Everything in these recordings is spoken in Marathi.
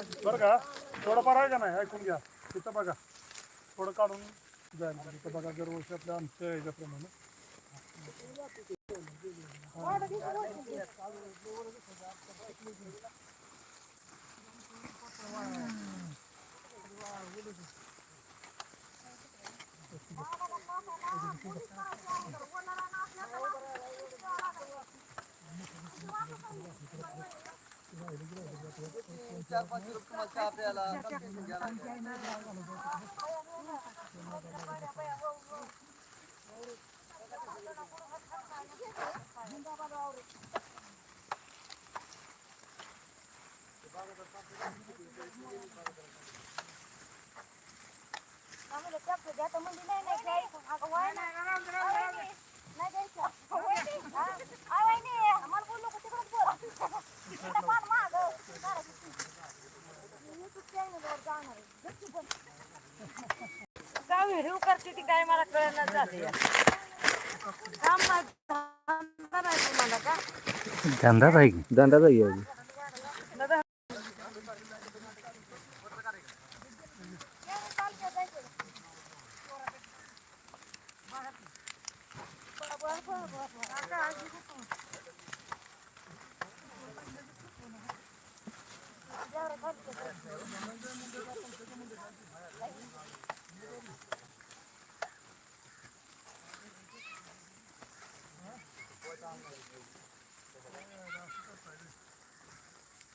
बरं का थोडंफार आहे का ऐकून घ्या. तिथं बघा. थोडं काढून जाईल तिथं बघा, दरवर्षी आपल्या आमच्या ह्याच्याप्रमाणे आम्हाला चक्क द्या तर म्हणजे नाही नाही घ्यायचं. अगं वय नाही. नाही द्यायचं. हा? का व्हिडिओ करते ती काय मला कळणार झाले. काम धंदा नाही तुम्हाला का? धंदाच आहे की धंदाच आहे की. channel चालू कर, जायचं. बरं, बरं, बरं, बरं, बरं.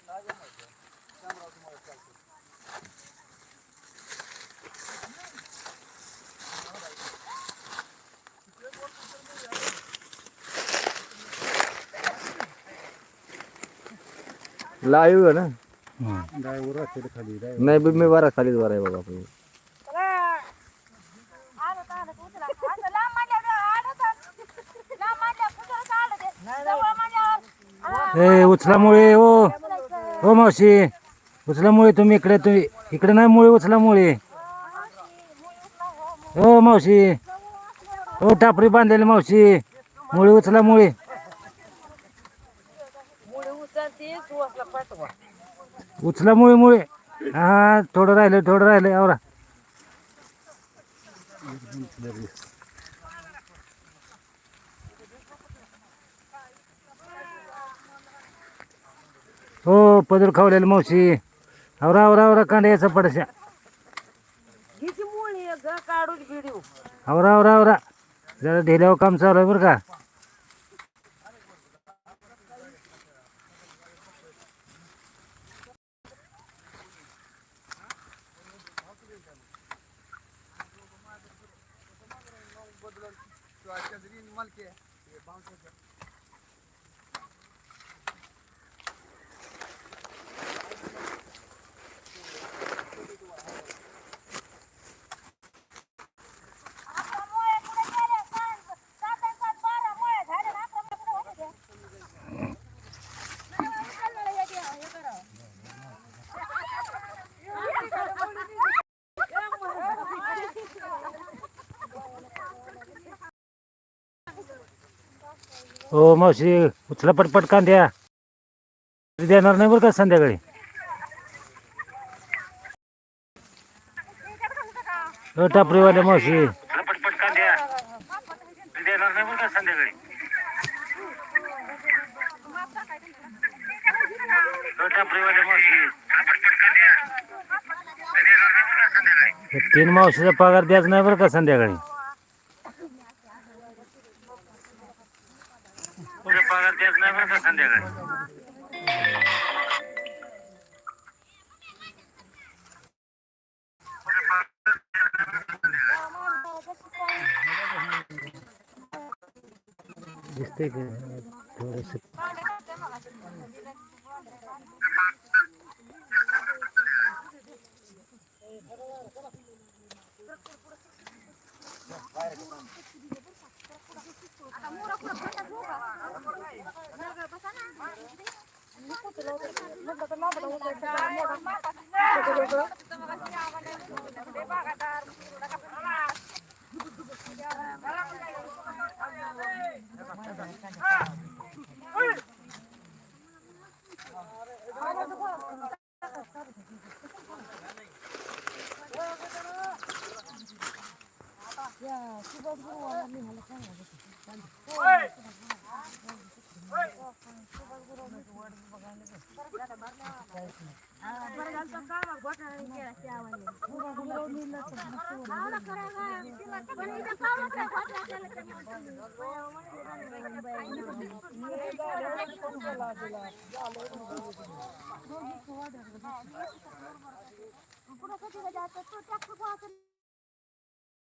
आता आजी कुठं? जेवढं खर्च कर. लाईव्ह आहे ना? ड्रायव्हर असेल खाली नाही बी मी बरा खालीच बरा आहे बाबा आपण ए उचलामुळे हो। उचलायचं. हो मावशी उचलामुळे तुम्ही इकडे तुम्ही इकडे नाही मुळे उचलामुळे हो मावशी हो टापरी बांधलेली मावशी मुळे उचलामुळे उचलामुळे मुळे. हा थोडं राहिलं थोडं राहिलं आवरा. हो पदर खावलेलं मावशी. आवरा आवरा आवरा कांड्याचा पडशा. मुळी आवरा आवरा आवरा. जरा ढेल्यावर काम चालू आहे बरं का अकरा मुळे पुढे गेले. सात- सात आणि सात बारा मुळे झाले ना, अकरा मुळे पुढे होते ते. नाही, नाही, चाललेलं हे द्या, हे करा. हो मावशी उचला पटपट कांद्या. देणार नाही बरं का संध्याकाळी? हो टापरीवाल्या मावशी. पटपट कांद्या. देणार नाही बरं का संध्याकाळी? हो टापरीवाल्या मावशी. तीन मावशीचा पगार द्यायचा नाही बरं का संध्याकाळी? Ah! आता मोरा पुढं फटाक झोका. बागायत बागायतदार बागायतदार ए, ना ना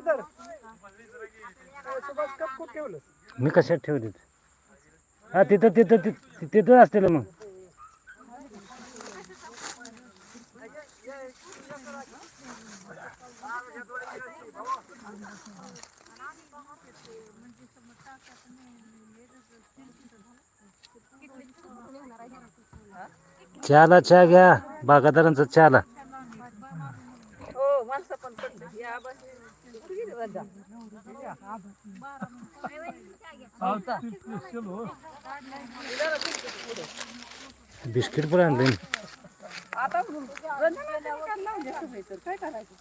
तर? हो, सुभाष कप ठेवलं? मी कशात ठेवली हा तिथं तिथं तिथं तिथं असतील मग. चहाला चहा घ्या. बागादारांचा चहाला हो माणसं पण पडली या बस हो बिस्किट पण आणले आता रंजनाला काय करायचं?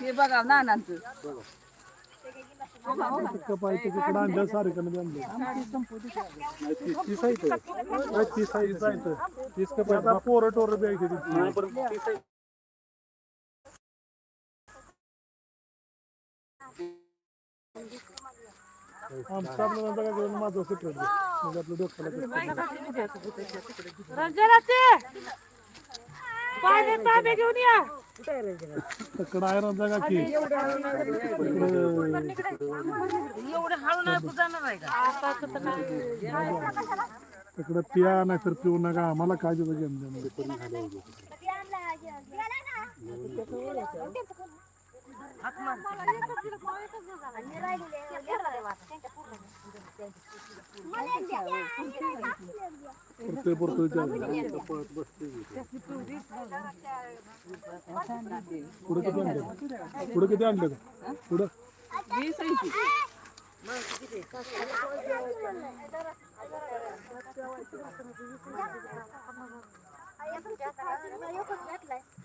हे बघा नानांचं. कप आहे तिकडं आणलं सारे आणलं. तीस आहे इथं. तीस आहे तीस आहे तीस पोरं टोरं बी आहे आमचं आपलं माझं सेपरेट म्हणजे आपलं डोक्याला पाणी तांबे घेऊन या. तिकडं आहे ना जागा की. एवढे हळू नाही जाणार आहे का? तिकडं पिया नाही तर पिऊ नका. आम्हाला काय देतं घेऊन द्या म्हणजे करून घालावं. परते परते विचार पळत बसते पुढे किती आणलं पुढे किती आणलं पुढं वीस ऐंशी आता ती रंजा येत नाही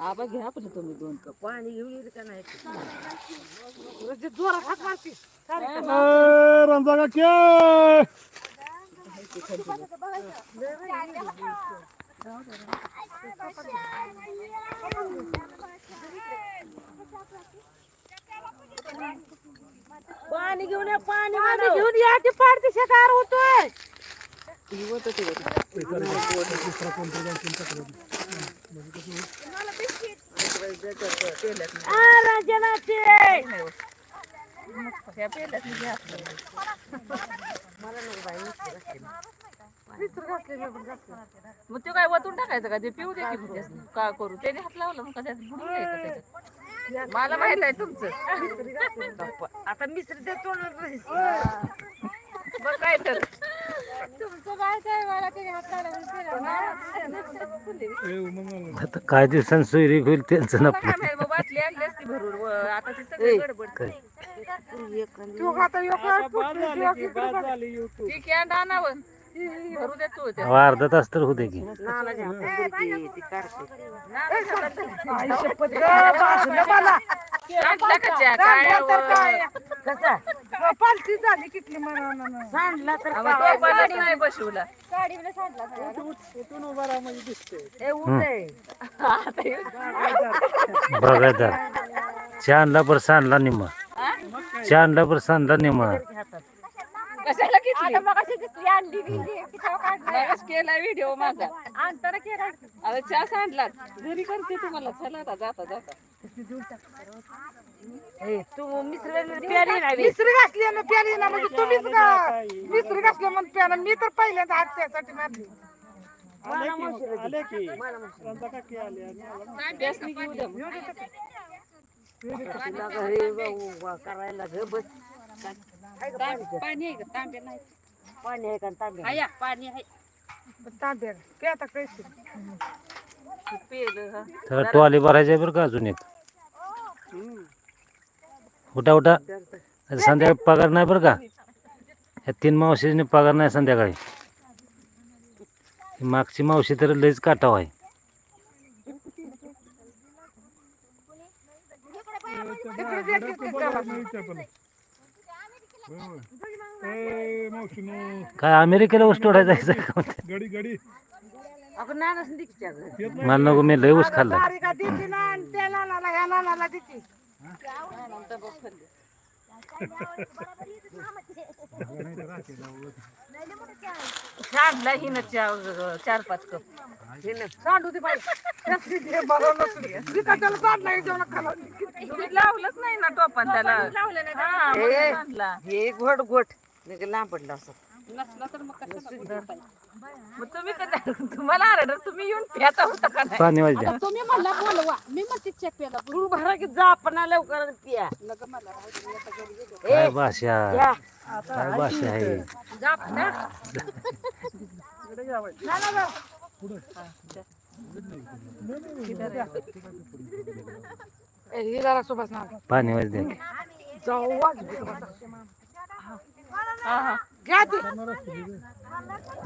आबा घ्या पण तुम्ही दोन कप पाणी घेऊन येईल का नाही जोरात हात मारते ए, रंजा का पाणी घेऊन या पाणी पाणी घेऊन या ते पाडते शेकार होतोय. मग ते काय वतून टाकायचं का ते पिऊ दे की म्हणजे का करू त्याने हात लावला मग का त्यात बुडून त्याच्यात मला माहीत आहे तुमचं आता मिसरी ते तोंड मग काय तर काय काय आता काय दिवसांनी सोयरी होईल त्यांचं ना काय माहीत मग बाटली आणली असती भरून व आता ती सगळी गडबड ठीक आहे नानावन भरू दे तू त्या अर्धा तास तर होते की. पालती झाली किती सांडला तर बसवला. गाडी बिला सांडला सगळा. उठून उभा राहा दिसते उठे बघा चहा आणला पर सांडला निम्मा. चहा आणला पर सांडला निम्मा. कशाला किती आता दिसली आणली काढली. लगेच केला व्हिडिओ माझा. आणताना केला. आता चहा सांडला घरी करते तुम्हाला. चला आता जाता जाता. तू मिसळलेली प्याली नाही. मिसरी घासली ना प्याली ना म्हणजे तुम्हीच का मिसरी घासली म्हणून प्याला. मी तर पहिल्यांदा हात त्यासाठी मारली. आले की आले की. त्यांचा काकी आले आणि आला. त्यासनी घेऊ द्या मग. तुला घरी व- व- करायला घे बस. आहे का पाणी तर? पाणी आहे का? तांबे नाही. पाणी आहे का? तांबे आया पाणी आहे. तांबे पे आता कैसे पेलं त्याला टोली भरायची आहे बरं का अजून एक? उठा उठा. आता संध्याकाळी पगार नाही बरं का? या तीन मावशीने पगार नाही संध्याकाळी. ही मागची मावशी तर लईच काटाव आहे. मावशीनो काय अमेरिकेला जायचं का? गडी गडी. नाही मला नको मी लय ऊस खाल्ला. सांडला ही ना चार पाच कप सांडू दे बाई लावलंच नाही ना टोपण त्याला घोट घोट. नाही लांब पडला असं. नसला तर मग कशाला मग तुम्ही तुम्हाला आरडर तुम्ही येऊन प्याता होता का नाही? पाणी वाज द्या तुम्ही मला बोलवा. मी म्हणते चेक पेला तू भरा की जा आपण लवकर पिया. काय भाषा? या. काय भाषा आहे? पाणी वाज द्या घ्या ती.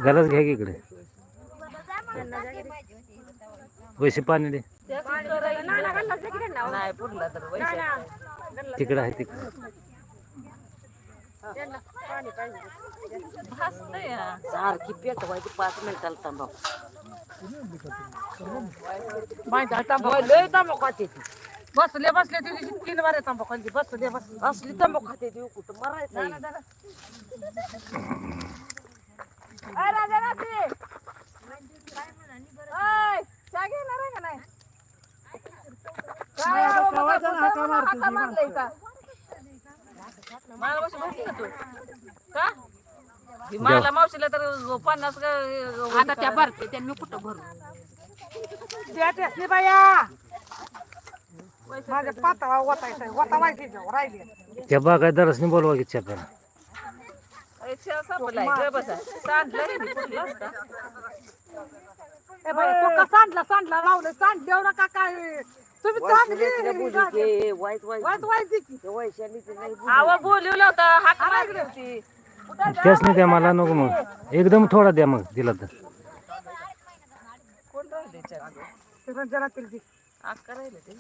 गरज घ्या की इकडे. पैसे पाणी दे. तिकडे आहे तिकडे. सारखी पेटवायची पाच मिनिटाला तंबाखू. लय तंबाखू खाते ती. बसले बसले तिथे तीन बारे तांबाखांची बसले बसले. असली तंबाखू खाते ती कुठं? मरायचं आहे. राजा रात्री ओय, चहा घेणार आहे का नाही? काय अहो, हाका मारलंय का? मला मावशी माहिती का तू? का? ही मला मावशीला तर पन्नास आता त्या भरते त्यांनी कुठं भरू? बाया! माझ्या पातळा वतायचा वता माहिती राहिली. त्या बागायतदारासनी बोलवा की चहा प्यायला. ए बाई, तो का सांडला सांडला लावलं? सांडल्यावर का काय. तुम्ही चांगली वाईट नाही बोली. आवा बोलवलं होतं. हाक मारली होती. त्याच नाही द्या मला नको मग. एकदम थोडा द्या मग दिला तर. कोण राहिले? जरा तरी अक्का राहिले ते.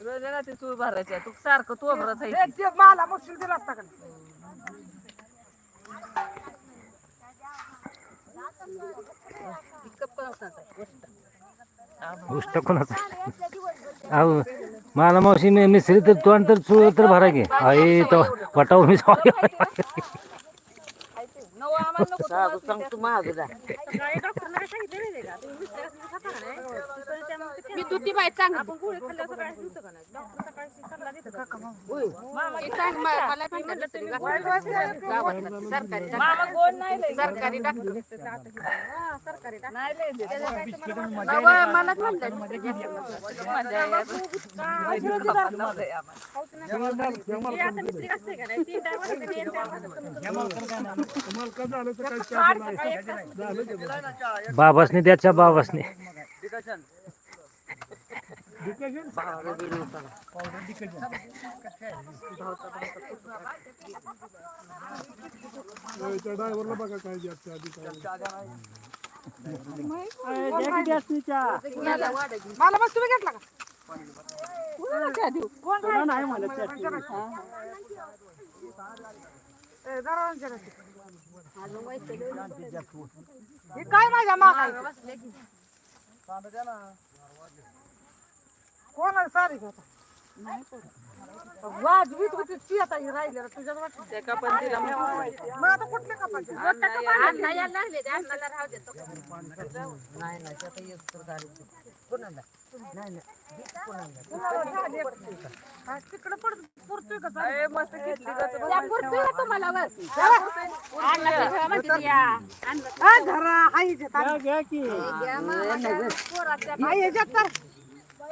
रोजाला ते तू भरायच्या तू सारखं तू भरायचं मला मुश्किल दिला असता का उष्ट कोणाचा? अहो मला मावशी मी मिसरी तर तोंड तर चुळ तर भरा की. आई तो वटाव मी सांगतो महागला मी तुती बाई चांगली. हे सांग म- मला पण म्हणलं तरी गावातलं. सरकारी मामा गोड नाही लय. सरकारी डॉक्टर. नाही लय देत. नवं मलाच म्हणलं. मजा येत. मजा आहे आम्हाला. तुम्हाला का झालं? तर काही चहा नाही झालं की नाही? बाबासनी द्याच्या बाबासनी. डिकशन? होय, त्या ड्रायव्हरला बघा काय द्यायचं आधी मला बस तुम्ही घेतला का कोण नाही मला काय माझ्या मागायचं कोण आहे सारी घेता? वाजवीत होती ती आता ही राहिली तुझ्याच वाटत त्या मग आता कुठल्या कपाची दे नाही नाही त्याचा येत तर गाडी कोणाला? नाही नाही. तिकडे पडत पुरतोय का मस्त घेतली. हा. धरा ह्याच्यात तर. वाटतं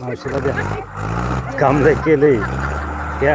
मावशीला द्या. काम लय केलंय. त्या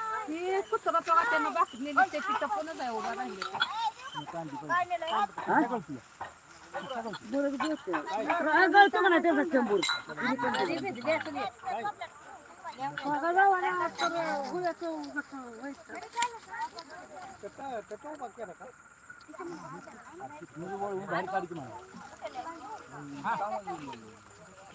ती कुत्रा तेव्हा त्यांना ते तिथं पण आहे उभा राहिले गळतो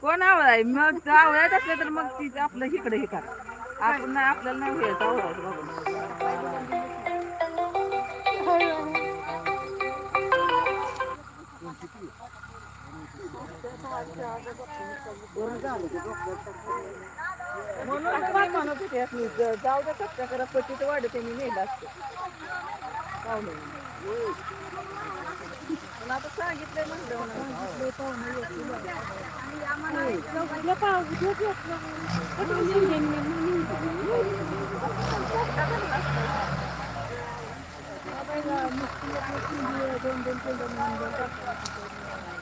कोण आवडाय मग आवडायच असलं तर मग ती आपलं इकडे हे कर आपण नाही आपल्याला नाही व्हायचं आवडायचं म्हणून काय म्हणत होते असली, ज- जाऊ द्या कच्च्या करा पतीत वाढत त्यांनी नेलं असतं. पाहुणे पण आता सांगितलंय म्हणलं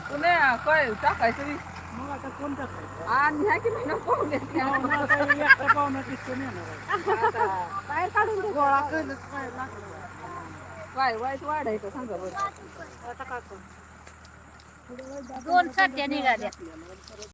पुण्या काय टाकायचं बी. मग आता कोण टाकायचं? आणि ह्या की महिना पाहुणे मग आता एकटा पाहुणा दिसतो नाही येणार. आहे. गोळा केलंच पाहिजे लागलं. काय वाईट वाढायचं सांगा बरं. आता काय करू दोन सध्या निघाल्या.